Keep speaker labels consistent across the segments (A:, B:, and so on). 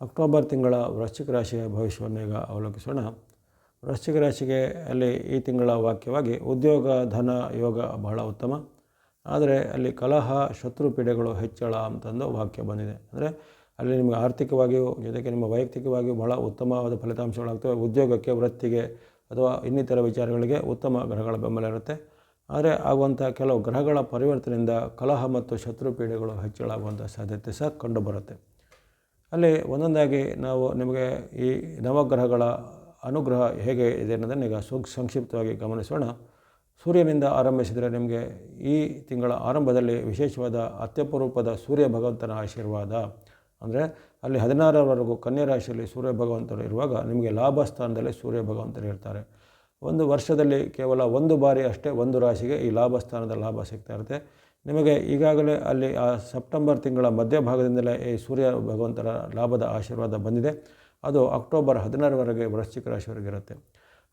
A: October ತಿಂಗಳ ವೃಶ್ಚಿಕ ರಾಶಿಯ ಭವಿಷ್ಯವನ್ನು ಈಗ ಅವಲೋಕಿಸೋಣ. ವೃಶ್ಚಿಕ ರಾಶಿಗೆ ಅಲ್ಲಿ ಈ ತಿಂಗಳ ವಾಕ್ಯವಾಗಿ ಉದ್ಯೋಗ, ಧನ, ಯೋಗ ಬಹಳ ಉತ್ತಮ. ಆದರೆ ಅಲ್ಲಿ ಕಲಹ, ಶತ್ರು ಪೀಡೆಗಳು ಹೆಚ್ಚಳ ಅಂತಂದು ವಾಕ್ಯ ಬಂದಿದೆ. ಅಂದರೆ ಅಲ್ಲಿ ನಿಮಗೆ ಆರ್ಥಿಕವಾಗಿಯೂ, ಜೊತೆಗೆ ನಿಮ್ಮ ವೈಯಕ್ತಿಕವಾಗಿಯೂ ಬಹಳ ಉತ್ತಮವಾದ ಫಲಿತಾಂಶಗಳಾಗ್ತವೆ. ಉದ್ಯೋಗಕ್ಕೆ, ವೃತ್ತಿಗೆ ಅಥವಾ ಇನ್ನಿತರ ವಿಚಾರಗಳಿಗೆ ಉತ್ತಮ ಗ್ರಹಗಳ ಬೆಂಬಲ ಇರುತ್ತೆ. ಆದರೆ ಆಗುವಂಥ ಕೆಲವು ಗ್ರಹಗಳ ಪರಿವರ್ತನೆಯಿಂದ ಕಲಹ ಮತ್ತು ಶತ್ರು ಪೀಡೆಗಳು ಹೆಚ್ಚಳ ಆಗುವಂಥ ಸಾಧ್ಯತೆ ಸಹ ಕಂಡುಬರುತ್ತೆ ಅಲ್ಲಿ ಒಂದೊಂದಾಗಿ ನಾವು ನಿಮಗೆ ಈ ನವಗ್ರಹಗಳ ಅನುಗ್ರಹ ಹೇಗೆ ಇದೆ ಅನ್ನೋದನ್ನು ಈಗ ಸಂಕ್ಷಿಪ್ತವಾಗಿ ಗಮನಿಸೋಣ. ಸೂರ್ಯನಿಂದ ಆರಂಭಿಸಿದರೆ ನಿಮಗೆ ಈ ತಿಂಗಳ ಆರಂಭದಲ್ಲಿ ವಿಶೇಷವಾದ ಅತ್ಯಪರೂಪದ ಸೂರ್ಯ ಭಗವಂತನ ಆಶೀರ್ವಾದ. ಅಂದರೆ ಅಲ್ಲಿ ಹದಿನಾರರವರೆಗೂ ಕನ್ಯಾ ರಾಶಿಯಲ್ಲಿ ಸೂರ್ಯ ಭಗವಂತರು ಇರುವಾಗ ನಿಮಗೆ ಲಾಭ ಸ್ಥಾನದಲ್ಲಿ ಸೂರ್ಯ ಭಗವಂತರು ಇರ್ತಾರೆ. ಒಂದು ವರ್ಷದಲ್ಲಿ ಕೇವಲ ಒಂದು ಬಾರಿ ಅಷ್ಟೇ ಒಂದು ರಾಶಿಗೆ ಈ ಲಾಭ ಸ್ಥಾನದ ಲಾಭ ಸಿಗ್ತಾ ಇರುತ್ತೆ. ನಿಮಗೆ ಈಗಾಗಲೇ ಅಲ್ಲಿ, ಆ, ಸೆಪ್ಟೆಂಬರ್ ತಿಂಗಳ ಮಧ್ಯಭಾಗದಿಂದಲೇ ಈ ಸೂರ್ಯ ಭಗವಂತರ ಲಾಭದ ಆಶೀರ್ವಾದ ಬಂದಿದೆ. ಅದು ಅಕ್ಟೋಬರ್ ಹದಿನಾರರವರೆಗೆ ವೃಶ್ಚಿಕ ರಾಶಿವರೆಗೆ ಇರುತ್ತೆ.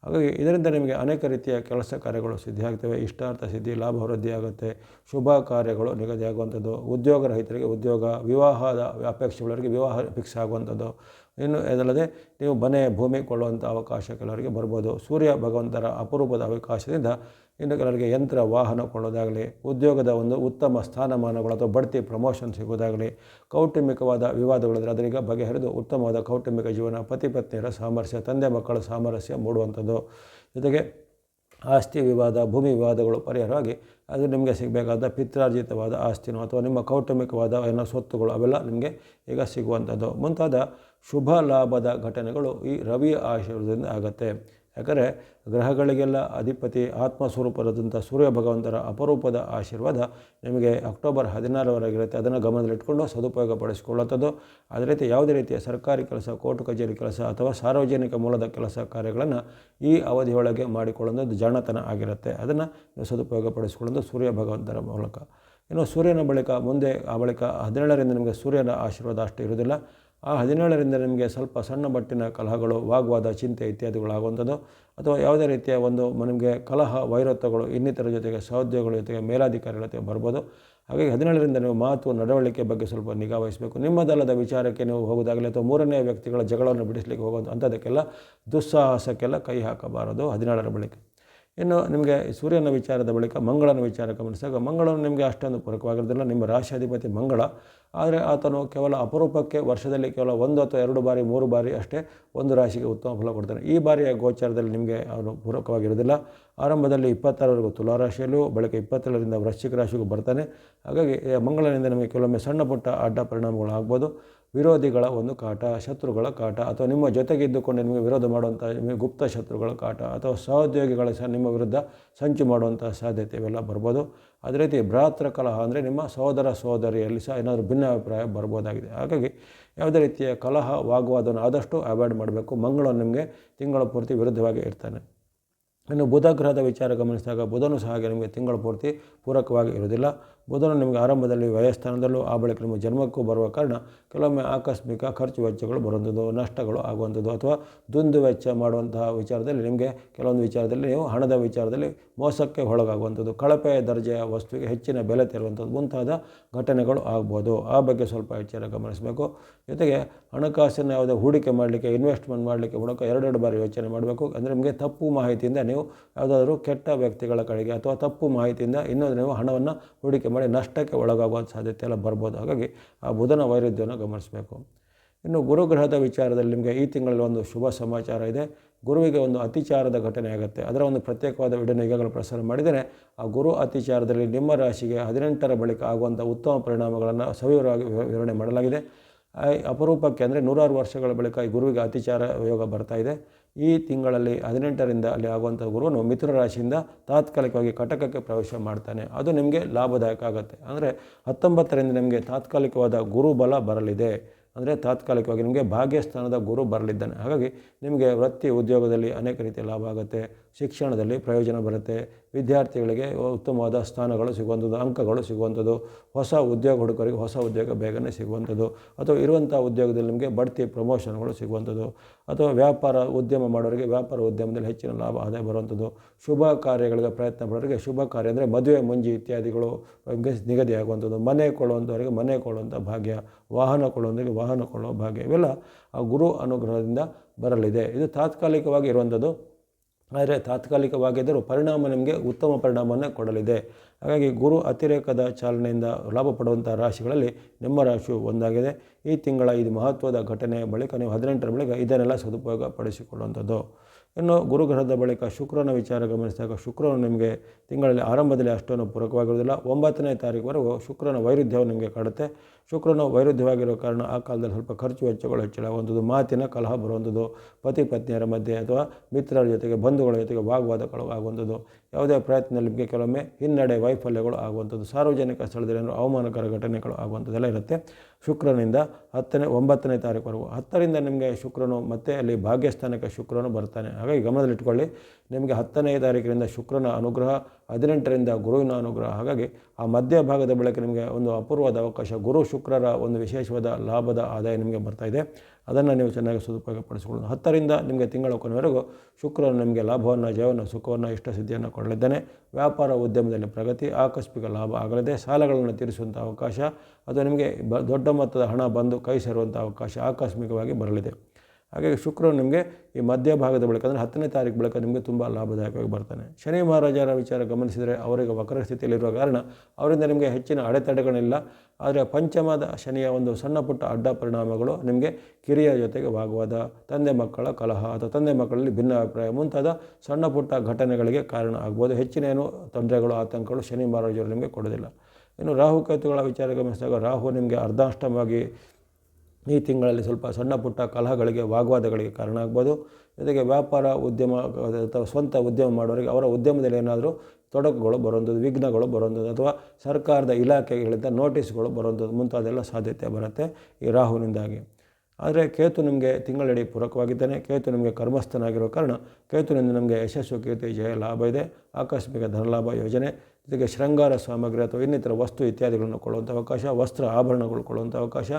A: ಹಾಗಾಗಿ ಇದರಿಂದ ನಿಮಗೆ ಅನೇಕ ರೀತಿಯ ಕೆಲಸ ಕಾರ್ಯಗಳು ಸಿದ್ಧಿಯಾಗ್ತವೆ. ಇಷ್ಟಾರ್ಥ ಸಿದ್ಧಿ, ಲಾಭ ವೃದ್ಧಿ ಆಗುತ್ತೆ. ಶುಭ ಕಾರ್ಯಗಳು ನಿಗದಿಯಾಗುವಂಥದ್ದು. ಉದ್ಯೋಗ ರಹಿತರಿಗೆ ಉದ್ಯೋಗ, ವಿವಾಹದ ಅಪೇಕ್ಷೆಗಳವರಿಗೆ ವಿವಾಹ ಫಿಕ್ಸ್ ಆಗುವಂಥದ್ದು. ಇನ್ನು ಇದಲ್ಲದೆ ನೀವು ಮನೆ ಭೂಮಿ ಕೊಳ್ಳುವಂಥ ಅವಕಾಶ ಕೆಲವರಿಗೆ ಬರ್ಬೋದು. ಸೂರ್ಯ ಭಗವಂತರ ಅಪರೂಪದ ಅವಕಾಶದಿಂದ ಇನ್ನು ಕೆಲವರಿಗೆ ಯಂತ್ರ, ವಾಹನ ಕೊಳ್ಳೋದಾಗಲಿ, ಉದ್ಯೋಗದ ಒಂದು ಉತ್ತಮ ಸ್ಥಾನಮಾನಗಳು ಅಥವಾ ಬಡ್ತಿ ಪ್ರಮೋಷನ್ ಸಿಗೋದಾಗಲಿ, ಕೌಟುಂಬಿಕವಾದ ವಿವಾದಗಳಿದ್ರೆ ಅದರಿಂದ ಬಗೆಹರಿದು ಉತ್ತಮವಾದ ಕೌಟುಂಬಿಕ ಜೀವನ ಪತಿ ಪತ್ನಿಯರ ಸಾಮರಸ್ಯ, ತಂದೆ ಮಕ್ಕಳ ಸಾಮರಸ್ಯ ಮೂಡುವಂಥದ್ದು. ಜೊತೆಗೆ ಆಸ್ತಿ ವಿವಾದ, ಭೂಮಿ ವಿವಾದಗಳು ಪರಿಹಾರವಾಗಿ ಅದು ನಿಮಗೆ ಸಿಗಬೇಕಾದ ಪಿತ್ರಾರ್ಜಿತವಾದ ಆಸ್ತಿನೋ ಅಥವಾ ನಿಮ್ಮ ಕೌಟುಂಬಿಕವಾದ ಏನೋ ಸ್ವತ್ತುಗಳು ಅವೆಲ್ಲ ನಿಮಗೆ ಈಗ ಸಿಗುವಂಥದ್ದು. ಮುಂತಾದ ಶುಭ ಲಾಭದ ಘಟನೆಗಳು ಈ ರವಿಯ ಆಶೀರ್ವಾದದಿಂದ ಆಗುತ್ತೆ. ಯಾಕಂದರೆ ಗ್ರಹಗಳಿಗೆಲ್ಲ ಅಧಿಪತಿ ಆತ್ಮಸ್ವರೂಪರಾದಂಥ ಸೂರ್ಯ ಭಗವಂತರ ಅಪರೂಪದ ಆಶೀರ್ವಾದ ನಿಮಗೆ ಅಕ್ಟೋಬರ್ ಹದಿನಾರವರೆಗಿರುತ್ತೆ. ಅದನ್ನು ಗಮನದಲ್ಲಿಟ್ಕೊಂಡು ಸದುಪಯೋಗ ಪಡಿಸಿಕೊಳ್ಳುವಂಥದ್ದು ಅದೇ ರೀತಿ ಯಾವುದೇ ರೀತಿಯ ಸರ್ಕಾರಿ ಕೆಲಸ, ಕೋರ್ಟು ಕಚೇರಿ ಕೆಲಸ ಅಥವಾ ಸಾರ್ವಜನಿಕ ಮೂಲದ ಕೆಲಸ ಕಾರ್ಯಗಳನ್ನು ಈ ಅವಧಿಯೊಳಗೆ ಮಾಡಿಕೊಳ್ಳೋದು ಜಾಣತನ ಆಗಿರುತ್ತೆ. ಅದನ್ನು ಸದುಪಯೋಗ ಪಡಿಸಿಕೊಳ್ಳೋದು ಸೂರ್ಯ ಭಗವಂತರ ಮೂಲಕ. ಇನ್ನು ಸೂರ್ಯನ ಬಳಿಕ ಮುಂದೆ ಆ ಬಳಿಕ ಹದಿನೇಳರಿಂದ ನಿಮಗೆ ಸೂರ್ಯನ ಆಶೀರ್ವಾದ ಅಷ್ಟು ಇರುವುದಿಲ್ಲ. ಆ ಹದಿನೇಳರಿಂದ ನಿಮಗೆ ಸ್ವಲ್ಪ ಸಣ್ಣ ಮಟ್ಟಿನ ಕಲಹಗಳು, ವಾಗ್ವಾದ, ಚಿಂತೆ ಇತ್ಯಾದಿಗಳಾಗುವಂಥದ್ದು. ಅಥವಾ ಯಾವುದೇ ರೀತಿಯ ಒಂದು ನಿಮಗೆ ಕಲಹ ವೈರತ್ವಗಳು ಇನ್ನಿತರ ಜೊತೆಗೆ ಸಹೋದ್ಯೋಗಗಳ ಜೊತೆಗೆ ಮೇಲಾಧಿಕಾರಿಗಳ ಜೊತೆಗೆ ಬರ್ಬೋದು. ಹಾಗಾಗಿ ಹದಿನೇಳರಿಂದ ನೀವು ಮಾತು, ನಡವಳಿಕೆ ಬಗ್ಗೆ ಸ್ವಲ್ಪ ನಿಗಾ ವಹಿಸಬೇಕು. ನಿಮ್ಮದಲ್ಲದ ವಿಚಾರಕ್ಕೆ ನೀವು ಹೋಗೋದಾಗಲಿ ಅಥವಾ ಮೂರನೇ ವ್ಯಕ್ತಿಗಳ ಜಗಳವನ್ನು ಬಿಡಿಸಲಿಕ್ಕೆ ಹೋಗೋದು ಅಂಥದಕ್ಕೆಲ್ಲ ದುಸ್ಸಾಹಸಕ್ಕೆಲ್ಲ ಕೈ ಹಾಕಬಾರದು ಹದಿನೇಳರ ಬಳಿಕ. ಇನ್ನು ನಿಮಗೆ ಸೂರ್ಯನ ವಿಚಾರದ ಬಳಿಕ ಮಂಗಳನ ವಿಚಾರ ಗಮನಿಸಿದಾಗ ಮಂಗಳನು ನಿಮಗೆ ಅಷ್ಟೊಂದು ಪೂರಕವಾಗಿರೋದಿಲ್ಲ. ನಿಮ್ಮ ರಾಶಿಯಾಧಿಪತಿ ಮಂಗಳ. ಆದರೆ ಆತನು ಕೇವಲ ಅಪರೂಪಕ್ಕೆ ವರ್ಷದಲ್ಲಿ ಕೇವಲ ಒಂದು ಅಥವಾ ಎರಡು ಬಾರಿ, ಮೂರು ಬಾರಿ ಅಷ್ಟೇ ಒಂದು ರಾಶಿಗೆ ಉತ್ತಮ ಫಲ ಕೊಡ್ತಾನೆ. ಈ ಬಾರಿಯ ಗೋಚಾರದಲ್ಲಿ ನಿಮಗೆ ಅವನು ಪೂರಕವಾಗಿರೋದಿಲ್ಲ. ಆರಂಭದಲ್ಲಿ ಇಪ್ಪತ್ತಾರವರೆಗೂ ತುಲಾರಾಶಿಯಲ್ಲೂ ಬಳಿಕ ಇಪ್ಪತ್ತೇಳರಿಂದ ವೃಶ್ಚಿಕ ರಾಶಿಗೂ ಬರ್ತಾನೆ. ಹಾಗಾಗಿ ಮಂಗಳನಿಂದ ನಮಗೆ ಕೆಲವೊಮ್ಮೆ ಸಣ್ಣ ಪುಟ್ಟ ಅಡ್ಡ ಪರಿಣಾಮಗಳು ಆಗ್ಬೋದು ವಿರೋಧಿಗಳ ಒಂದು ಕಾಟ, ಶತ್ರುಗಳ ಕಾಟ ಅಥವಾ ನಿಮ್ಮ ಜೊತೆಗಿದ್ದುಕೊಂಡು ನಿಮಗೆ ವಿರೋಧ ಮಾಡುವಂಥ ನಿಮಗೆ ಗುಪ್ತ ಶತ್ರುಗಳ ಕಾಟ ಅಥವಾ ಸಹೋದ್ಯೋಗಿಗಳ ಸಹ ನಿಮ್ಮ ವಿರುದ್ಧ ಸಂಚು ಮಾಡುವಂಥ ಸಾಧ್ಯತೆ ಇವೆಲ್ಲ ಬರ್ಬೋದು. ಅದೇ ರೀತಿ ಭ್ರಾತೃ ಕಲಹ ಅಂದರೆ ನಿಮ್ಮ ಸಹೋದರ ಸಹೋದರಿಯಲ್ಲಿ ಸಹ ಏನಾದರೂ ಭಿನ್ನಾಭಿಪ್ರಾಯ ಬರ್ಬೋದಾಗಿದೆ. ಹಾಗಾಗಿ ಯಾವುದೇ ರೀತಿಯ ಕಲಹ, ವಾಗ್ವಾದವನ್ನು ಆದಷ್ಟು ಅವಾಯ್ಡ್ ಮಾಡಬೇಕು. ಮಂಗಳ ನಿಮಗೆ ತಿಂಗಳ ಪೂರ್ತಿ ವಿರುದ್ಧವಾಗಿ ಇರ್ತಾನೆ. ಇನ್ನು ಬುಧ ಗ್ರಹದ ವಿಚಾರ ಗಮನಿಸಿದಾಗ ಬುಧನು ಸಹ ಹಾಗೆ ನಿಮಗೆ ತಿಂಗಳ ಪೂರ್ತಿ ಪೂರಕವಾಗಿ ಇರುವುದಿಲ್ಲ. ಬುಧನು ನಿಮಗೆ ಆರಂಭದಲ್ಲಿ ವ್ಯಯಸ್ಥಾನದಲ್ಲೂ ಆ ಬಳಿಕ ನಿಮ್ಮ ಜನ್ಮಕ್ಕೂ ಬರುವ ಕಾರಣ ಕೆಲವೊಮ್ಮೆ ಆಕಸ್ಮಿಕ ಖರ್ಚು ವೆಚ್ಚಗಳು ಬರುವಂಥದ್ದು, ನಷ್ಟಗಳು ಆಗುವಂಥದ್ದು ಅಥವಾ ದುಂದು ವೆಚ್ಚ ಮಾಡುವಂತಹ ವಿಚಾರದಲ್ಲಿ ನಿಮಗೆ ಕೆಲವೊಂದು ವಿಚಾರದಲ್ಲಿ ನೀವು ಹಣದ ವಿಚಾರದಲ್ಲಿ ಮೋಸಕ್ಕೆ ಒಳಗಾಗುವಂಥದ್ದು, ಕಳಪೆ ದರ್ಜೆಯ ವಸ್ತುವಿಗೆ ಹೆಚ್ಚಿನ ಬೆಲೆ ತೆರುವಂಥದ್ದು ಮುಂತಾದ ಘಟನೆಗಳು ಆಗ್ಬೋದು. ಆ ಬಗ್ಗೆ ಸ್ವಲ್ಪ ಎಚ್ಚರ ಗಮನಿಸಬೇಕು. ಜೊತೆಗೆ ಹಣಕಾಸಿನ ಯಾವುದೇ ಹೂಡಿಕೆ ಮಾಡಲಿಕ್ಕೆ, ಇನ್ವೆಸ್ಟ್ಮೆಂಟ್ ಮಾಡಲಿಕ್ಕೆ ಹುಡುಕ ಎರಡೆರಡು ಬಾರಿ ಯೋಚನೆ ಮಾಡಬೇಕು. ಅಂದರೆ ನಿಮಗೆ ತಪ್ಪು ಮಾಹಿತಿಯಿಂದ ನೀವು ಯಾವುದಾದ್ರೂ ಕೆಟ್ಟ ವ್ಯಕ್ತಿಗಳ ಕಡೆಗೆ ಅಥವಾ ತಪ್ಪು ಮಾಹಿತಿಯಿಂದ ಇನ್ನೊಂದು ನೀವು ಹಣವನ್ನು ಹೂಡಿಕೆ ಮಾಡಿ ನಷ್ಟಕ್ಕೆ ಒಳಗಾಗುವ ಸಾಧ್ಯತೆ ಎಲ್ಲ ಬರ್ಬೋದು. ಹಾಗಾಗಿ ಆ ಬುಧನ ವೈರುಧ್ಯವನ್ನು ಗಮನಿಸಬೇಕು. ಇನ್ನು ಗುರುಗ್ರಹದ ವಿಚಾರದಲ್ಲಿ ನಿಮಗೆ ಈ ತಿಂಗಳಲ್ಲಿ ಒಂದು ಶುಭ ಸಮಾಚಾರ ಇದೆ. ಗುರುವಿಗೆ ಒಂದು ಅತಿಚಾರದ ಘಟನೆ ಆಗುತ್ತೆ. ಅದರ ಒಂದು ಪ್ರತ್ಯೇಕವಾದ ವಿಡಿಯೋ ಈಗಾಗಲೇ ಪ್ರಸಾರ ಮಾಡಿದರೆ ಆ ಗುರು ಅತಿಚಾರದಲ್ಲಿ ನಿಮ್ಮ ರಾಶಿಗೆ ಹದಿನೆಂಟರ ಬಳಿಕ ಆಗುವಂಥ ಉತ್ತಮ ಪರಿಣಾಮಗಳನ್ನು ಸವಿವರವಾಗಿ ವಿವರಣೆ ಮಾಡಲಾಗಿದೆ. ಅಪರೂಪಕ್ಕೆ ಅಂದರೆ ನೂರಾರು ವರ್ಷಗಳ ಬಳಿಕ ಈ ಗುರುವಿಗೆ ಅತಿಚಾರ ಯೋಗ ಬರ್ತಾ ಇದೆ. ಈ ತಿಂಗಳಲ್ಲಿ ಹದಿನೆಂಟರಿಂದ ಅಲ್ಲಿ ಆಗುವಂಥ ಗುರುವನ್ನು ಮಿಥುನ ರಾಶಿಯಿಂದ ತಾತ್ಕಾಲಿಕವಾಗಿ ಕಟಕಕ್ಕೆ ಪ್ರವೇಶ ಮಾಡ್ತಾನೆ. ಅದು ನಿಮಗೆ ಲಾಭದಾಯಕ ಆಗುತ್ತೆ. ಅಂದರೆ ಹತ್ತೊಂಬತ್ತರಿಂದ ನಿಮಗೆ ತಾತ್ಕಾಲಿಕವಾದ ಗುರುಬಲ ಬರಲಿದೆ. ಅಂದರೆ ತಾತ್ಕಾಲಿಕವಾಗಿ ನಿಮಗೆ ಭಾಗ್ಯಸ್ಥಾನದ ಗುರು ಬರಲಿದ್ದಾನೆ. ಹಾಗಾಗಿ ನಿಮಗೆ ವೃತ್ತಿ ಉದ್ಯೋಗದಲ್ಲಿ ಅನೇಕ ರೀತಿಯ ಲಾಭ ಆಗುತ್ತೆ. ಶಿಕ್ಷಣದಲ್ಲಿ ಪ್ರಯೋಜನ ಬರುತ್ತೆ. ವಿದ್ಯಾರ್ಥಿಗಳಿಗೆ ಉತ್ತಮವಾದ ಸ್ಥಾನಗಳು ಸಿಗುವಂಥದ್ದು, ಅಂಕಗಳು ಸಿಗುವಂಥದ್ದು, ಹೊಸ ಉದ್ಯೋಗ ಹುಡುಗರಿಗೆ ಹೊಸ ಉದ್ಯೋಗ ಬೇಗನೆ ಸಿಗುವಂಥದ್ದು, ಅಥವಾ ಇರುವಂಥ ಉದ್ಯೋಗದಲ್ಲಿ ನಿಮಗೆ ಬಡ್ತಿ ಪ್ರಮೋಷನ್ಗಳು ಸಿಗುವಂಥದ್ದು, ಅಥವಾ ವ್ಯಾಪಾರ ಉದ್ಯಮ ಮಾಡೋರಿಗೆ ವ್ಯಾಪಾರ ಉದ್ಯಮದಲ್ಲಿ ಹೆಚ್ಚಿನ ಲಾಭ ಆದಾಯ ಬರುವಂಥದ್ದು, ಶುಭ ಕಾರ್ಯಗಳಿಗೆ ಪ್ರಯತ್ನ ಪಡೋರಿಗೆ ಶುಭ ಕಾರ್ಯ ಅಂದರೆ ಮದುವೆ, ಮುಂಜಿ ಇತ್ಯಾದಿಗಳು ನಿಗದಿಯಾಗುವಂಥದ್ದು, ಮನೆ ಕೊಳ್ಳುವಂಥವರಿಗೆ ಮನೆ ಕೊಳ್ಳುವಂಥ ಭಾಗ್ಯ, ವಾಹನ ಕೊಳ್ಳುವಂಥವರಿಗೆ ವಾಹನ ಕೊಳ್ಳುವ ಭಾಗ್ಯ ಇವೆಲ್ಲ ಆ ಗುರು ಅನುಗ್ರಹದಿಂದ ಬರಲಿದೆ. ಇದು ತಾತ್ಕಾಲಿಕವಾಗಿ ಇರುವಂಥದ್ದು. ಆದರೆ ತಾತ್ಕಾಲಿಕವಾಗಿದ್ದರೂ ಪರಿಣಾಮ ನಿಮಗೆ ಉತ್ತಮ ಪರಿಣಾಮವನ್ನು ಕೊಡಲಿದೆ. ಹಾಗಾಗಿ ಗುರು ಅತಿರೇಕದ ಚಾಲನೆಯಿಂದ ಲಾಭ ಪಡುವಂಥ ರಾಶಿಗಳಲ್ಲಿ ನಿಮ್ಮ ರಾಶಿಯು ಒಂದಾಗಿದೆ. ಈ ತಿಂಗಳ ಇದು ಮಹತ್ವದ ಘಟನೆ, ಬಳಿಕ ನೀವು ಹದಿನೆಂಟರ ಬಳಿಕ ಇದನ್ನೆಲ್ಲ ಸದುಪಯೋಗ ಪಡಿಸಿಕೊಳ್ಳುವಂಥದ್ದು ಇನ್ನು ಗುರುಗ್ರಹದ ಬಳಿಕ ಶುಕ್ರನ ವಿಚಾರ ಗಮನಿಸಿದಾಗ ಶುಕ್ರನು ನಿಮಗೆ ತಿಂಗಳಲ್ಲಿ ಆರಂಭದಲ್ಲಿ ಅಷ್ಟೊಂದು ಪೂರಕವಾಗಿರುವುದಿಲ್ಲ. ಒಂಬತ್ತನೇ ತಾರೀಕುವರೆಗೂ ಶುಕ್ರನ ವೈರುಧ್ಯವು ನಿಮಗೆ ಕಾಡುತ್ತೆ. ಶುಕ್ರನು ವೈರುಧ್ಯವಾಗಿರೋ ಕಾರಣ ಆ ಕಾಲದಲ್ಲಿ ಸ್ವಲ್ಪ ಖರ್ಚು ವೆಚ್ಚಗಳು ಹೆಚ್ಚಳಾಗುವಂಥದ್ದು ಮಾತಿನ ಕಲಹ ಬರುವಂಥದ್ದು ಪತಿ ಪತ್ನಿಯರ ಮಧ್ಯೆ ಅಥವಾ ಮಿತ್ರರ ಜೊತೆಗೆ ಬಂಧುಗಳ ಜೊತೆಗೆ ವಾಗ್ವಾದಗಳು ಆಗುವಂಥದ್ದು. ಯಾವುದೇ ಪ್ರಯತ್ನದಲ್ಲಿ ನಿಮಗೆ ಕೆಲವೊಮ್ಮೆ ಹಿನ್ನಡೆ ವೈಫಲ್ಯಗಳು ಆಗುವಂಥದ್ದು, ಸಾರ್ವಜನಿಕ ಸ್ಥಳದಲ್ಲಿ ಏನಾದರೂ ಅವಮಾನಕರ ಘಟನೆಗಳು ಆಗುವಂಥದ್ದೆಲ್ಲ ಇರುತ್ತೆ. ಶುಕ್ರನಿಂದ ಹತ್ತನೇ, ಒಂಬತ್ತನೇ ತಾರೀಕುವರೆಗೂ, ಹತ್ತರಿಂದ ನಿಮಗೆ ಶುಕ್ರನು ಮತ್ತೆ ಅಲ್ಲಿ ಭಾಗ್ಯಸ್ಥಾನಕ್ಕೆ ಶುಕ್ರನು ಬರ್ತಾನೆ. ಹಾಗಾಗಿ ಗಮನದಲ್ಲಿಟ್ಕೊಳ್ಳಿ, ನಿಮಗೆ ಹತ್ತನೇ ತಾರೀಕಿನಿಂದ ಶುಕ್ರನ ಅನುಗ್ರಹ ಹದಿನೆಂಟರಿಂದ ಗುರುವಿನ ಅನುಗ್ರಹ. ಹಾಗಾಗಿ ಆ ಮಧ್ಯ ಭಾಗದ ಬೆಳಕು ನಿಮಗೆ ಒಂದು ಅಪೂರ್ವದ ಅವಕಾಶ. ಗುರು ಶುಕ್ರರ ಒಂದು ವಿಶೇಷವಾದ ಲಾಭದ ಆದಾಯ ನಿಮಗೆ ಬರ್ತಾ ಇದೆ. ಅದನ್ನು ನೀವು ಚೆನ್ನಾಗಿ ಸದುಪಯೋಗಪಡಿಸಿಕೊಳ್ಳೋದು ಹತ್ತರಿಂದ ನಿಮಗೆ ತಿಂಗಳ ಕೊನೆವರೆಗೂ ಶುಕ್ರನು ನಿಮಗೆ ಲಾಭವನ್ನು, ಜಯವನ್ನು, ಸುಖವನ್ನು, ಇಷ್ಟ ಸಿದ್ಧಿಯನ್ನು ಕೊಡಲಿದ್ದೇನೆ. ವ್ಯಾಪಾರ, ಉದ್ಯಮದಲ್ಲಿ ಪ್ರಗತಿ, ಆಕಸ್ಮಿಕ ಲಾಭ ಆಗಲಿದೆ. ಸಾಲಗಳನ್ನು ತೀರಿಸುವಂಥ ಅವಕಾಶ, ಅದು ನಿಮಗೆ ದೊಡ್ಡ ಮೊತ್ತದ ಹಣ ಬಂದು ಕೈ ಸೇರುವಂಥ ಅವಕಾಶ ಆಕಸ್ಮಿಕವಾಗಿ ಬರಲಿದೆ. ಹಾಗಾಗಿ ಶುಕ್ರನು ನಿಮಗೆ ಈ ಮಧ್ಯಭಾಗದ ಬಳಿಕ, ಅಂದರೆ ಹತ್ತನೇ ತಾರೀಕು ಬಳಿಕ ನಿಮಗೆ ತುಂಬ ಲಾಭದಾಯಕವಾಗಿ ಬರ್ತಾನೆ. ಶನಿ ಮಹಾರಾಜರ ವಿಚಾರ ಗಮನಿಸಿದರೆ ಅವರಿಗೆ ವಕ್ರ ಸ್ಥಿತಿಯಲ್ಲಿರುವ ಕಾರಣ ಅವರಿಂದ ನಿಮಗೆ ಹೆಚ್ಚಿನ ಅಡೆತಡೆಗಳಿಲ್ಲ. ಆದರೆ ಪಂಚಮದ ಶನಿಯ ಒಂದು ಸಣ್ಣ ಪುಟ್ಟ ಅಡ್ಡ ಪರಿಣಾಮಗಳು ನಿಮಗೆ ಕಿರಿಯ ಜೊತೆಗೆ ವಾಗ್ವಾದ ತಂದೆ ಮಕ್ಕಳ ಕಲಹ ಅಥವಾ ತಂದೆ ಮಕ್ಕಳಲ್ಲಿ ಭಿನ್ನ ಅಭಿಪ್ರಾಯ ಮುಂತಾದ ಸಣ್ಣ ಪುಟ್ಟ ಘಟನೆಗಳಿಗೆ ಕಾರಣ ಆಗ್ಬೋದು. ಹೆಚ್ಚಿನ ಏನು ತೊಂದರೆಗಳು, ಆತಂಕಗಳು ಶನಿ ಮಹಾರಾಜರು ನಿಮಗೆ ಕೊಡೋದಿಲ್ಲ. ಇನ್ನು ರಾಹುಕೇತುಗಳ ವಿಚಾರ ಗಮನಿಸಿದಾಗ ರಾಹು ನಿಮಗೆ ಅರ್ಧಾಷ್ಟಮವಾಗಿ ಈ ತಿಂಗಳಲ್ಲಿ ಸ್ವಲ್ಪ ಸಣ್ಣ ಪುಟ್ಟ ಕಲಹಗಳಿಗೆ, ವಾಗ್ವಾದಗಳಿಗೆ ಕಾರಣ ಆಗ್ಬೋದು. ಜೊತೆಗೆ ವ್ಯಾಪಾರ ಉದ್ಯಮ, ಅಥವಾ ಸ್ವಂತ ಉದ್ಯಮ ಮಾಡೋರಿಗೆ ಅವರ ಉದ್ಯಮದಲ್ಲಿ ಏನಾದರೂ ತೊಡಕುಗಳು ಬರುವಂಥದ್ದು, ವಿಘ್ನಗಳು ಬರುವಂಥದ್ದು, ಅಥವಾ ಸರ್ಕಾರದ ಇಲಾಖೆಗಳಿಂದ ನೋಟಿಸ್ಗಳು ಬರುವಂಥದ್ದು ಮುಂತಾದೆಲ್ಲ ಸಾಧ್ಯತೆ ಬರುತ್ತೆ ಈ ರಾಹುವಿನಿಂದಾಗಿ. ಆದರೆ ಕೇತು ನಿಮಗೆ ತಿಂಗಳಡಿ ಪೂರಕವಾಗಿದ್ದಾನೆ. ಕೇತು ನಿಮಗೆ ಕರ್ಮಸ್ಥನಾಗಿರೋ ಕಾರಣ ಕೇತುನಿಂದ ನಮಗೆ ಯಶಸ್ಸು, ಕೀರ್ತಿ, ಜಯ, ಲಾಭ ಇದೆ. ಆಕಸ್ಮಿಕ ಧನಲಾಭ ಯೋಜನೆ, ಜೊತೆಗೆ ಶೃಂಗಾರ ಸಾಮಗ್ರಿ ಅಥವಾ ಇನ್ನಿತರ ವಸ್ತು ಇತ್ಯಾದಿಗಳನ್ನು ಕೊಡುವಂಥ ಅವಕಾಶ, ವಸ್ತ್ರ ಆಭರಣಗಳು ಕೊಡುವಂಥ ಅವಕಾಶ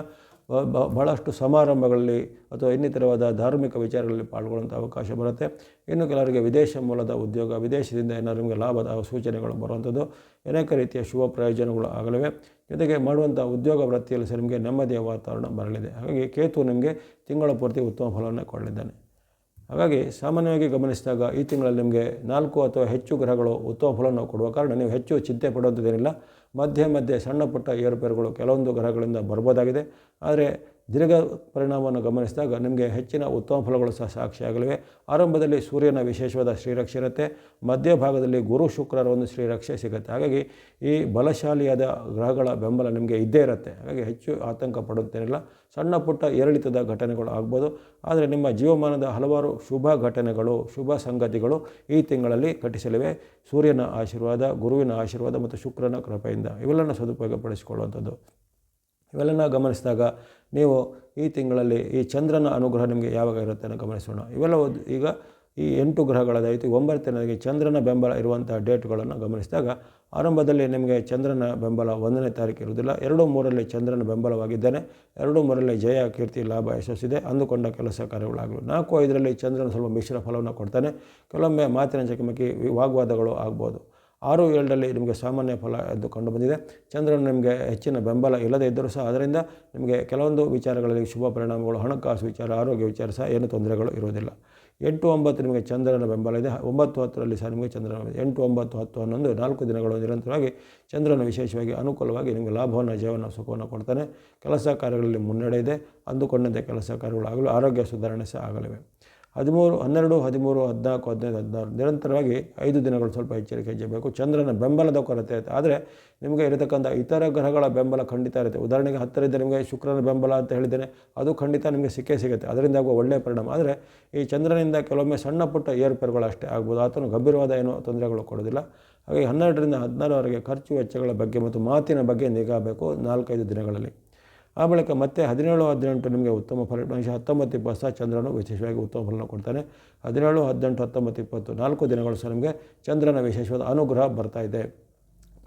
A: ಬಹಳಷ್ಟು ಸಮಾರಂಭಗಳಲ್ಲಿ ಅಥವಾ ಇನ್ನಿತರವಾದ ಧಾರ್ಮಿಕ ವಿಚಾರಗಳಲ್ಲಿ ಪಾಲ್ಗೊಳ್ಳುವಂಥ ಅವಕಾಶ ಬರುತ್ತೆ. ಇನ್ನು ಕೆಲವರಿಗೆ ವಿದೇಶ ಮೂಲದ ಉದ್ಯೋಗ, ವಿದೇಶದಿಂದ ಏನಾದರೂ ನಿಮಗೆ ಲಾಭದ ಸೂಚನೆಗಳು ಬರುವಂಥದ್ದು, ಅನೇಕ ರೀತಿಯ ಶುಭ ಪ್ರಯೋಜನಗಳು ಆಗಲಿವೆ. ಜೊತೆಗೆ ಮಾಡುವಂಥ ಉದ್ಯೋಗ ವೃತ್ತಿಯಲ್ಲಿ ಸಹ ನಿಮಗೆ ನೆಮ್ಮದಿಯ ವಾತಾವರಣ ಬರಲಿದೆ. ಹಾಗಾಗಿ ಕೇತು ನಿಮಗೆ ತಿಂಗಳ ಪೂರ್ತಿ ಉತ್ತಮ ಫಲವನ್ನು ಕೊಡಲಿದ್ದಾನೆ. ಹಾಗಾಗಿ ಸಾಮಾನ್ಯವಾಗಿ ಗಮನಿಸಿದಾಗ ಈ ತಿಂಗಳಲ್ಲಿ ನಿಮಗೆ ನಾಲ್ಕು ಅಥವಾ ಹೆಚ್ಚು ಗ್ರಹಗಳು ಉತ್ತಮ ಫಲವನ್ನು ಕೊಡುವ ಕಾರಣ ನೀವು ಹೆಚ್ಚು ಚಿಂತೆ ಪಡುವಂಥದ್ದೇನಿಲ್ಲ. ಮಧ್ಯೆ ಮಧ್ಯೆ ಸಣ್ಣ ಪುಟ್ಟ ಏರುಪೇರುಗಳು ಕೆಲವೊಂದು ಗ್ರಹಗಳಿಂದ ಬರ್ಬೋದಾಗಿದೆ. ಆದರೆ ದೀರ್ಘ ಪರಿಣಾಮವನ್ನು ಗಮನಿಸಿದಾಗ ನಿಮಗೆ ಹೆಚ್ಚಿನ ಉತ್ತಮ ಫಲಗಳು ಸಹ ಸಾಕ್ಷಿಯಾಗಲಿವೆ ಆರಂಭದಲ್ಲಿ ಸೂರ್ಯನ ವಿಶೇಷವಾದ ಶ್ರೀರಕ್ಷೆ ಇರುತ್ತೆ. ಮಧ್ಯಭಾಗದಲ್ಲಿ ಗುರು ಶುಕ್ರರ ಒಂದು ಶ್ರೀರಕ್ಷೆ ಸಿಗುತ್ತೆ. ಹಾಗಾಗಿ ಈ ಬಲಶಾಲಿಯಾದ ಗ್ರಹಗಳ ಬೆಂಬಲ ನಿಮಗೆ ಇದ್ದೇ ಇರುತ್ತೆ. ಹಾಗಾಗಿ ಹೆಚ್ಚು ಆತಂಕ ಪಡುತ್ತೇನಿಲ್ಲ. ಸಣ್ಣ ಪುಟ್ಟ ಏರಿಳಿತದ ಘಟನೆಗಳು ಆಗ್ಬೋದು. ಆದರೆ ನಿಮ್ಮ ಜೀವಮಾನದ ಹಲವಾರು ಶುಭ ಘಟನೆಗಳು, ಶುಭ ಸಂಗತಿಗಳು ಈ ತಿಂಗಳಲ್ಲಿ ಘಟಿಸಲಿವೆ. ಸೂರ್ಯನ ಆಶೀರ್ವಾದ, ಗುರುವಿನ ಆಶೀರ್ವಾದ ಮತ್ತು ಶುಕ್ರನ ಕೃಪೆಯಿಂದ ಇವೆಲ್ಲನ ಸದುಪಯೋಗಪಡಿಸಿಕೊಳ್ಳುವಂಥದ್ದು. ಇವೆಲ್ಲನ ಗಮನಿಸಿದಾಗ ನೀವು ಈ ತಿಂಗಳಲ್ಲಿ ಈ ಚಂದ್ರನ ಅನುಗ್ರಹ ನಿಮಗೆ ಯಾವಾಗ ಇರುತ್ತೆ ಅನ್ನೋ ಗಮನಿಸೋಣ. ಇವೆಲ್ಲ ಈಗ ಈ ಎಂಟು ಗ್ರಹಗಳದಾಯಿತು ಒಂಬತ್ತನೇದಾಗಿ ಚಂದ್ರನ ಬೆಂಬಲ ಇರುವಂಥ ಡೇಟ್ಗಳನ್ನು ಗಮನಿಸಿದಾಗ ಆರಂಭದಲ್ಲಿ ನಿಮಗೆ ಚಂದ್ರನ ಬೆಂಬಲ ಒಂದನೇ ತಾರೀಕು ಇರುವುದಿಲ್ಲ. ಎರಡು ಮೂರಲ್ಲಿ ಚಂದ್ರನ ಬೆಂಬಲವಾಗಿದ್ದಾನೆ. ಎರಡು ಮೂರಲ್ಲಿ ಜಯ, ಕೀರ್ತಿ, ಲಾಭ, ಯಶಸ್ಸಿದೆ. ಅಂದುಕೊಂಡ ಕೆಲಸ ಕಾರ್ಯಗಳಾಗಲು. ನಾಲ್ಕು ಐದರಲ್ಲಿ ಚಂದ್ರನ ಸ್ವಲ್ಪ ಮಿಶ್ರ ಫಲವನ್ನು ಕೊಡ್ತಾನೆ. ಕೆಲವೊಮ್ಮೆ ಮಾತಿನ ಚಕಮಕಿ, ವಾಗ್ವಾದಗಳು ಆಗ್ಬೋದು. ಆರು ಏಳರಲ್ಲಿ ನಿಮಗೆ ಸಾಮಾನ್ಯ ಫಲ ಎಂದು ಕಂಡುಬಂದಿದೆ. ಚಂದ್ರನು ನಿಮಗೆ ಹೆಚ್ಚಿನ ಬೆಂಬಲ ಇಲ್ಲದೇ ಇದ್ದರೂ ಸಹ, ಅದರಿಂದ ನಿಮಗೆ ಕೆಲವೊಂದು ವಿಚಾರಗಳಲ್ಲಿ ಶುಭ ಪರಿಣಾಮಗಳು, ಹಣಕಾಸು ವಿಚಾರ, ಆರೋಗ್ಯ ವಿಚಾರ ಸಹ ಏನು ತೊಂದರೆಗಳು ಇರುವುದಿಲ್ಲ. ಎಂಟು ಒಂಬತ್ತು ನಿಮಗೆ ಚಂದ್ರನ ಬೆಂಬಲ ಇದೆ. ಒಂಬತ್ತು ಹತ್ತರಲ್ಲಿ ಸಹ ನಿಮಗೆ ಚಂದ್ರನ ಎಂಟು ಒಂಬತ್ತು ಹತ್ತು ಹನ್ನೊಂದು ನಾಲ್ಕು ದಿನಗಳು ನಿರಂತರವಾಗಿ ಚಂದ್ರನ ವಿಶೇಷವಾಗಿ ಅನುಕೂಲವಾಗಿ ನಿಮಗೆ ಲಾಭವನ್ನು ಜೀವನ ಸುಖವನ್ನು ಕೊಡ್ತಾನೆ. ಕೆಲಸ ಕಾರ್ಯಗಳಲ್ಲಿ ಮುನ್ನಡೆ ಇದೆ. ಅಂದುಕೊಂಡಂತೆ ಕೆಲಸ ಕಾರ್ಯಗಳಾಗಲು, ಆರೋಗ್ಯ ಸುಧಾರಣೆ ಸಹ ಆಗಲಿವೆ. ಹದಿಮೂರು, ಹನ್ನೆರಡು, ಹದಿಮೂರು, ಹದಿನಾಲ್ಕು, ಹದಿನೈದು, ಹದಿನಾರು. ನಿರಂತರವಾಗಿ ಐದು ದಿನಗಳು ಸ್ವಲ್ಪ ಎಚ್ಚರಿಕೆ ಹೆಚ್ಚಬೇಕು ಚಂದ್ರನ ಬೆಂಬಲದ ಕೊರತೆ ಇರುತ್ತೆ. ಆದರೆ ನಿಮಗೆ ಇರತಕ್ಕಂಥ ಇತರ ಗ್ರಹಗಳ ಬೆಂಬಲ ಖಂಡಿತ ಇರುತ್ತೆ. ಉದಾಹರಣೆಗೆ ಹತ್ತರಿಂದ ನಿಮಗೆ ಶುಕ್ರನ ಬೆಂಬಲ ಅಂತ ಹೇಳಿದ್ದೇನೆ, ಅದು ಖಂಡಿತ ನಿಮಗೆ ಸಿಕ್ಕೇ ಸಿಗುತ್ತೆ. ಅದರಿಂದ ಆಗುವ ಒಳ್ಳೆಯ ಪರಿಣಾಮ. ಆದರೆ ಈ ಚಂದ್ರನಿಂದ ಕೆಲವೊಮ್ಮೆ ಸಣ್ಣ ಪುಟ್ಟ ಏರ್ಪೇರುಗಳು ಅಷ್ಟೇ ಆಗ್ಬೋದು. ಆತನು ಗಂಭೀರವಾದ ಏನು ತೊಂದರೆಗಳು ಕೊಡೋದಿಲ್ಲ. ಹಾಗೆ ಹನ್ನೆರಡರಿಂದ ಹದಿನಾರವರೆಗೆ ಖರ್ಚು ವೆಚ್ಚಗಳ ಬಗ್ಗೆ ಮತ್ತು ಮಾತಿನ ಬಗ್ಗೆ ನಿಗಾಬೇಕು ನಾಲ್ಕೈದು ದಿನಗಳಲ್ಲಿ. ಆ ಬಳಿಕ ಮತ್ತೆ ಹದಿನೇಳು, ಹದಿನೆಂಟು ನಿಮಗೆ ಉತ್ತಮ ಫಲಿತಾಂಶ ಹತ್ತೊಂಬತ್ತು, ಇಪ್ಪತ್ತು ಸಹ ಚಂದ್ರನು ವಿಶೇಷವಾಗಿ ಉತ್ತಮ ಫಲನ ಕೊಡ್ತಾನೆ. ಹದಿನೇಳು, ಹದಿನೆಂಟು, ಹತ್ತೊಂಬತ್ತು, ಇಪ್ಪತ್ತು ನಾಲ್ಕು ದಿನಗಳು ಸಹ ನಿಮಗೆ ಚಂದ್ರನ ವಿಶೇಷವಾದ ಅನುಗ್ರಹ ಬರ್ತಾ ಇದೆ.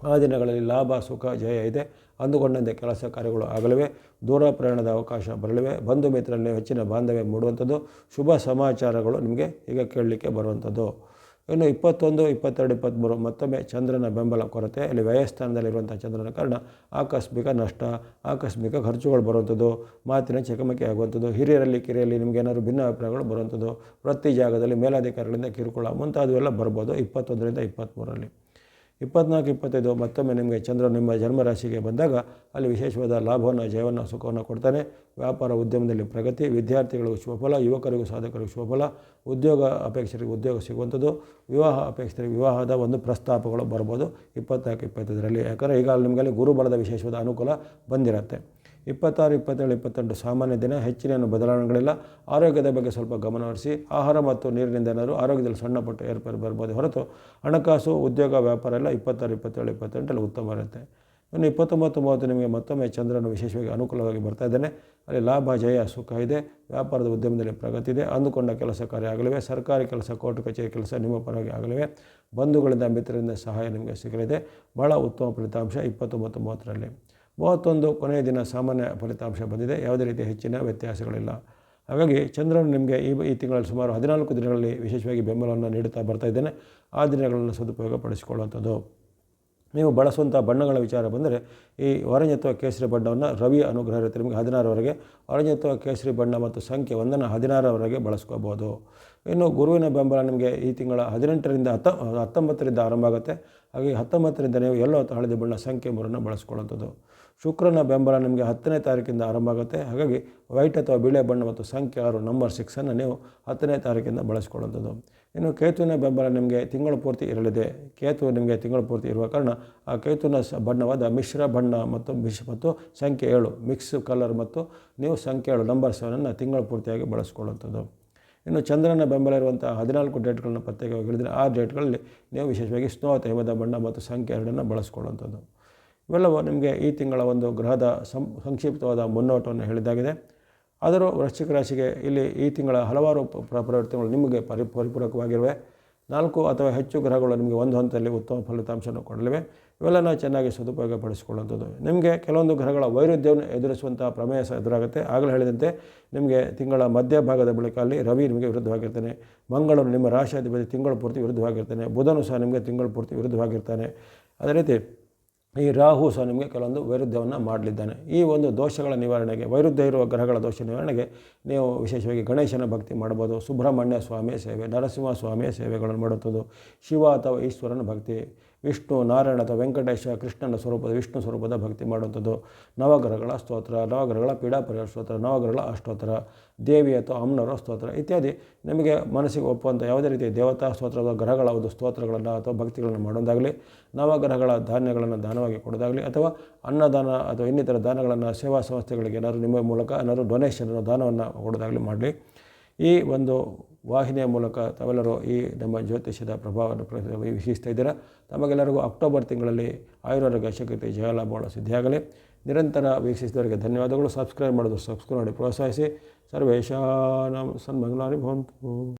A: ಆ ದಿನಗಳಲ್ಲಿ ಲಾಭ, ಸುಖ, ಜಯ ಇದೆ. ಅಂದುಕೊಂಡಂತೆ ಕೆಲಸ ಕಾರ್ಯಗಳು ಆಗಲಿವೆ. ದೂರ ಪ್ರಯಾಣದ ಅವಕಾಶ ಬರಲಿವೆ. ಬಂಧು ಮಿತ್ರರಲ್ಲಿ ಹೆಚ್ಚಿನ ಬಾಂಧವ್ಯ ಮೂಡುವಂಥದ್ದು. ಶುಭ ಸಮಾಚಾರಗಳು ನಿಮಗೆ ಈಗ ಕೇಳಲಿಕ್ಕೆ ಬರುವಂಥದ್ದು. ಇನ್ನು ಇಪ್ಪತ್ತೊಂದು, ಇಪ್ಪತ್ತೆರಡು, ಇಪ್ಪತ್ತ್ಮೂರು ಮತ್ತೊಮ್ಮೆ ಚಂದ್ರನ ಬೆಂಬಲ ಕೊರತೆ. ಅಲ್ಲಿ ವ್ಯಯಸ್ಥಾನದಲ್ಲಿರುವಂಥ ಚಂದ್ರನ ಕಾರಣ ಆಕಸ್ಮಿಕ ನಷ್ಟ, ಆಕಸ್ಮಿಕ ಖರ್ಚುಗಳು ಬರುವಂಥದ್ದು, ಮಾತಿನ ಚಕಮಕಿ ಆಗುವಂಥದ್ದು, ಹಿರಿಯರಲ್ಲಿ ಕಿರಿಯಲ್ಲಿ ನಿಮಗೇನಾದ್ರು ಏನಾದರೂ ಭಿನ್ನ ಅಭಿಪ್ರಾಯಗಳು ಬರುವಂಥದ್ದು, ವೃತ್ತಿ ಜಾಗದಲ್ಲಿ ಮೇಲಾಧಿಕಾರಿಗಳಿಂದ ಕಿರುಕುಳ ಮುಂತಾದವೆಲ್ಲ ಬರ್ಬೋದು ಇಪ್ಪತ್ತೊಂದರಿಂದ ಇಪ್ಪತ್ತ್ಮೂರರಲ್ಲಿ. ಇಪ್ಪತ್ನಾಲ್ಕು, ಇಪ್ಪತ್ತೈದು, ಮತ್ತೊಮ್ಮೆ ನಿಮಗೆ ಚಂದ್ರ ನಿಮ್ಮ ಜನ್ಮರಾಶಿಗೆ ಬಂದಾಗ ಅಲ್ಲಿ ವಿಶೇಷವಾದ ಲಾಭವನ್ನು, ಜಯವನ್ನು, ಸುಖವನ್ನು ಕೊಡ್ತಾನೆ. ವ್ಯಾಪಾರ ಉದ್ಯಮದಲ್ಲಿ ಪ್ರಗತಿ, ವಿದ್ಯಾರ್ಥಿಗಳಿಗೂ ಶುಭಫಲ ಯುವಕರಿಗೂ ಸಾಧಕರಿಗೂ ಶುಭಫಲ ಉದ್ಯೋಗ ಅಪೇಕ್ಷರಿಗೆ ಉದ್ಯೋಗ ಸಿಗುವಂಥದ್ದು. ವಿವಾಹ ಅಪೇಕ್ಷರಿಗೆ ವಿವಾಹದ ಒಂದು ಪ್ರಸ್ತಾಪಗಳು ಬರ್ಬೋದು ಇಪ್ಪತ್ನಾಲ್ಕು, ಇಪ್ಪತ್ತೈದರಲ್ಲಿ. ಯಾಕಂದರೆ ಈಗ ನಿಮಗೆ ಗುರುಬಲದ ವಿಶೇಷವಾದ ಅನುಕೂಲ ಬಂದಿರುತ್ತೆ. ಇಪ್ಪತ್ತಾರು, ಇಪ್ಪತ್ತೇಳು, ಇಪ್ಪತ್ತೆಂಟು ಸಾಮಾನ್ಯ ದಿನ, ಹೆಚ್ಚಿನ ಬದಲಾವಣೆಗಳಿಲ್ಲ. ಆರೋಗ್ಯದ ಬಗ್ಗೆ ಸ್ವಲ್ಪ ಗಮನಹರಿಸಿ ಆಹಾರ ಮತ್ತು ನೀರಿನಿಂದ ಏನಾದರೂ ಆರೋಗ್ಯದಲ್ಲಿ ಸಣ್ಣ ಪುಟ್ಟ ಏರ್ಪೇರು ಬರ್ಬೋದು ಹೊರತು ಹಣಕಾಸು, ಉದ್ಯೋಗ, ವ್ಯಾಪಾರ ಎಲ್ಲ ಇಪ್ಪತ್ತಾರು, ಇಪ್ಪತ್ತೇಳು, ಇಪ್ಪತ್ತೆಂಟಲ್ಲಿ ಉತ್ತಮ ಇರುತ್ತೆ. ಇನ್ನು ಇಪ್ಪತ್ತೊಂಬತ್ತು, ಮೂವತ್ತು ನಿಮಗೆ ಮತ್ತೊಮ್ಮೆ ಚಂದ್ರನು ವಿಶೇಷವಾಗಿ ಅನುಕೂಲವಾಗಿ ಬರ್ತಾ ಇದ್ದೇನೆ. ಅಲ್ಲಿ ಲಾಭ, ಜಯ, ಸುಖ ಇದೆ. ವ್ಯಾಪಾರದ ಉದ್ಯಮದಲ್ಲಿ ಪ್ರಗತಿ ಇದೆ. ಅಂದುಕೊಂಡ ಕೆಲಸ ಕಾರ್ಯ ಆಗಲಿವೆ. ಸರ್ಕಾರಿ ಕೆಲಸ, ಕೋರ್ಟ್ ಕಚೇರಿ ಕೆಲಸ ನಿಮ್ಮ ಪರವಾಗಿ ಆಗಲಿವೆ. ಬಂಧುಗಳಿಂದ ಮಿತ್ರರಿಂದ ಸಹಾಯ ನಿಮಗೆ ಸಿಗಲಿದೆ. ಭಾಳ ಉತ್ತಮ ಫಲಿತಾಂಶ ಇಪ್ಪತ್ತೊಂಬತ್ತು, ಮೂವತ್ತರಲ್ಲಿ. ಮೂವತ್ತೊಂದು ಕೊನೆಯ ದಿನ ಸಾಮಾನ್ಯ ಫಲಿತಾಂಶ ಬಂದಿದೆ. ಯಾವುದೇ ರೀತಿ ಹೆಚ್ಚಿನ ವ್ಯತ್ಯಾಸಗಳಿಲ್ಲ. ಹಾಗಾಗಿ ಚಂದ್ರನು ನಿಮಗೆ ಈ ಈ ತಿಂಗಳಲ್ಲಿ ಸುಮಾರು ಹದಿನಾಲ್ಕು ದಿನಗಳಲ್ಲಿ ವಿಶೇಷವಾಗಿ ಬೆಂಬಲವನ್ನು ನೀಡುತ್ತಾ ಬರ್ತಾ ಇದ್ದೇನೆ. ಆ ದಿನಗಳನ್ನು ಸದುಪಯೋಗ ಪಡಿಸಿಕೊಳ್ಳುವಂಥದ್ದು ನೀವು ಬಳಸುವಂಥ ಬಣ್ಣಗಳ ವಿಚಾರ ಬಂದರೆ ಈ ಆರೆಂಜ್ ಅಥವಾ ಕೇಸರಿ ಬಣ್ಣವನ್ನು ರವಿ ಅನುಗ್ರಹ ಇರುತ್ತೆ. ನಿಮಗೆ ಹದಿನಾರವರೆಗೆ ಆರೆಂಜ್ ಅಥವಾ ಕೇಸರಿ ಬಣ್ಣ ಮತ್ತು ಸಂಖ್ಯೆ ಒಂದನ್ನು ಹದಿನಾರವರೆಗೆ ಬಳಸ್ಕೋಬೋದು. ಇನ್ನು ಗುರುವಿನ ಬೆಂಬಲ ನಿಮಗೆ ಈ ತಿಂಗಳ ಹದಿನೆಂಟರಿಂದ ಹತ್ತ, ಹತ್ತೊಂಬತ್ತರಿಂದ ಆರಂಭ ಆಗುತ್ತೆ. ಹಾಗೆ ಹತ್ತೊಂಬತ್ತರಿಂದ ನೀವು ಎಲ್ಲೋ ಹಳದಿ ಬಣ್ಣ ಸಂಖ್ಯೆ ಮೂರನ್ನು ಬಳಸ್ಕೊಳ್ಳೋಂಥದ್ದು ಶುಕ್ರನ ಬೆಂಬಲ ನಿಮಗೆ ಹತ್ತನೇ ತಾರೀಕಿಂದ ಆರಂಭ ಆಗುತ್ತೆ. ಹಾಗಾಗಿ ವೈಟ್ ಅಥವಾ ಬಿಳೆ ಬಣ್ಣ ಮತ್ತು ಸಂಖ್ಯೆ ಆರು ನಂಬರ್ ಸಿಕ್ಸನ್ನು ನೀವು ಹತ್ತನೇ ತಾರೀಕಿಂದ ಬಳಸ್ಕೊಳ್ಳೋಂಥದ್ದು ಇನ್ನು ಕೇತುವಿನ ಬೆಂಬಲ ನಿಮಗೆ ತಿಂಗಳು ಪೂರ್ತಿ ಇರಲಿದೆ. ಕೇತು ನಿಮಗೆ ತಿಂಗಳು ಪೂರ್ತಿ ಇರುವ ಕಾರಣ ಆ ಕೇತುವಿನ ಬಣ್ಣವಾದ ಮಿಶ್ರ ಬಣ್ಣ ಮತ್ತು ಮಿಶ್ ಮತ್ತು ಸಂಖ್ಯೆ ಏಳು ಮಿಕ್ಸ್ ಕಲರ್ ಮತ್ತು ನೀವು ಸಂಖ್ಯೆ ಏಳು ನಂಬರ್ ಸೆವೆನನ್ನು ತಿಂಗಳು ಪೂರ್ತಿಯಾಗಿ ಬಳಸ್ಕೊಳ್ಳುವಂಥದ್ದು. ಇನ್ನು ಚಂದ್ರನ ಬೆಂಬಲ ಇರುವಂಥ ಹದಿನಾಲ್ಕು ಡೇಟ್ಗಳನ್ನು ಪತ್ತೆಗೆ ಹೇಳಿದರೆ ಆ ಡೇಟ್ಗಳಲ್ಲಿ ನೀವು ವಿಶೇಷವಾಗಿ ಸ್ನೋ ಅಥವಾ ಬಣ್ಣ ಮತ್ತು ಸಂಖ್ಯೆ ಎರಡನ್ನು ಬಳಸ್ಕೊಳ್ಳುವಂಥದ್ದು. ಇವೆಲ್ಲವೂ ನಿಮಗೆ ಈ ತಿಂಗಳ ಒಂದು ಗ್ರಹದ ಸಂ, ಸಂಕ್ಷಿಪ್ತವಾದ ಮುನ್ನೋಟವನ್ನು ಹೇಳಿದಾಗಿದೆ ಆದರೂ ವೃಶ್ಚಿಕ ರಾಶಿಗೆ ಇಲ್ಲಿ ಈ ತಿಂಗಳ ಹಲವಾರು ಪ್ರ ಪ್ರವೃತ್ತಿಗಳು ನಿಮಗೆ ಪರಿ, ಪರಿಪೂರಕವಾಗಿರುವೆ. ನಾಲ್ಕು ಅಥವಾ ಹೆಚ್ಚು ಗ್ರಹಗಳು ನಿಮಗೆ ಒಂದು ಹಂತದಲ್ಲಿ ಉತ್ತಮ ಫಲಿತಾಂಶವನ್ನು ಕೊಡಲಿವೆ. ಇವೆಲ್ಲನ ಚೆನ್ನಾಗಿ ಸದುಪಯೋಗ ಪಡಿಸಿಕೊಳ್ಳುವಂಥದ್ದು ನಿಮಗೆ ಕೆಲವೊಂದು ಗ್ರಹಗಳ ವೈರುಧ್ಯವನ್ನು ಎದುರಿಸುವಂಥ ಪ್ರಮೇಯ ಸಹ ಎದುರಾಗುತ್ತೆ. ಆಗಲೇ ಹೇಳಿದಂತೆ ನಿಮಗೆ ತಿಂಗಳ ಮಧ್ಯಭಾಗದ ಬಳಿಕ ಅಲ್ಲಿ ರವಿ ನಿಮಗೆ ವಿರುದ್ಧವಾಗಿರ್ತಾನೆ. ಮಂಗಳೂರು ನಿಮ್ಮ ರಾಶಿಯಾಧಿಪತಿ ತಿಂಗಳ ಪೂರ್ತಿ ವಿರುದ್ಧವಾಗಿರ್ತಾನೆ. ಬುಧನು ಸಹ ನಿಮಗೆ ತಿಂಗಳ ಪೂರ್ತಿ ವಿರುದ್ಧವಾಗಿರ್ತಾನೆ. ಅದೇ ರೀತಿ ಈ ರಾಹು ಸಹ ನಿಮಗೆ ಕೆಲವೊಂದು ವೈರುಧ್ಯವನ್ನು ಮಾಡಲಿದ್ದಾನೆ. ಈ ಒಂದು ದೋಷಗಳ ನಿವಾರಣೆಗೆ ವೈರುಧ್ಯ ಇರುವ ಗ್ರಹಗಳ ದೋಷ ನಿವಾರಣೆಗೆ ನೀವು ವಿಶೇಷವಾಗಿ ಗಣೇಶನ ಭಕ್ತಿ ಮಾಡ್ಬೋದು ಸುಬ್ರಹ್ಮಣ್ಯ ಸ್ವಾಮಿಯ ಸೇವೆ, ನರಸಿಂಹ ಸ್ವಾಮಿಯ ಸೇವೆಗಳನ್ನು ಮಾಡುತ್ತದೆ ಶಿವ ಅಥವಾ ಈಶ್ವರನ ಭಕ್ತಿ. ವಿಷ್ಣು ನಾರಾಯಣ ಅಥವಾ ವೆಂಕಟೇಶ ಕೃಷ್ಣನ ಸ್ವರೂಪದ ವಿಷ್ಣು ಸ್ವರೂಪದ ಭಕ್ತಿ ಮಾಡುವಂಥದ್ದು. ನವಗ್ರಹಗಳ ಸ್ತೋತ್ರ, ನವಗ್ರಹಗಳ ಪೀಡಾ ಪರಿಹಾರ ಸ್ತೋತ್ರ, ನವಗ್ರಹಗಳ ಅಷ್ಟೋತ್ತರ ದೇವಿ ಅಥವಾ ಅಮ್ಮನವರ ಸ್ತೋತ್ರ ಇತ್ಯಾದಿ. ನಮಗೆ ಮನಸ್ಸಿಗೆ ಒಪ್ಪುವಂಥ ಯಾವುದೇ ರೀತಿಯ ದೇವತಾ ಸ್ತೋತ್ರ ಅಥವಾ ಗ್ರಹಗಳ ಒಂದು ಸ್ತೋತ್ರಗಳನ್ನು ಅಥವಾ ಭಕ್ತಿಗಳನ್ನು ಮಾಡೋದಾಗಲಿ ನವಗ್ರಹಗಳ ಧಾನ್ಯಗಳನ್ನು ದಾನವಾಗಿ ಕೊಡೋದಾಗಲಿ ಅಥವಾ ಅನ್ನದಾನ ಅಥವಾ ಇನ್ನಿತರ ದಾನಗಳನ್ನು ಸೇವಾ ಸಂಸ್ಥೆಗಳಿಗೆ ಏನಾದರೂ ನಿಮ್ಮ ಮೂಲಕ ಏನಾದರೂ ಡೊನೇಷನ್ ದಾನವನ್ನು ಕೊಡೋದಾಗಲಿ ಮಾಡಲಿ. ಈ ಒಂದು ವಾಹಿನಿಯ ಮೂಲಕ ತಾವೆಲ್ಲರೂ ಈ ನಮ್ಮ ಜ್ಯೋತಿಷ್ಯದ ಪ್ರಭಾವವನ್ನು ವೀಕ್ಷಿಸ್ತಾ ಇದ್ದೀರಾ? ತಮಗೆಲ್ಲರಿಗೂ ಅಕ್ಟೋಬರ್ ತಿಂಗಳಲ್ಲಿ ಆಯುರ್ವೇದ ಶಕ್ತಿ ಜಯಲಾಭಗಳು ಸಿದ್ಧಿಯಾಗಲಿ. ನಿರಂತರ ವೀಕ್ಷಿಸಿದವರಿಗೆ ಧನ್ಯವಾದಗಳು. ಸಬ್ಸ್ಕ್ರೈಬ್ ಮಾಡೋದು ಸಬ್ಸ್ಕ್ರೈಬ್ ಮಾಡಿ ಪ್ರೋತ್ಸಾಹಿಸಿ. ಸರ್ವೇಶಾನ ಸನ್ಮಂಗ್ಲಾರಿ ಭವಂತು.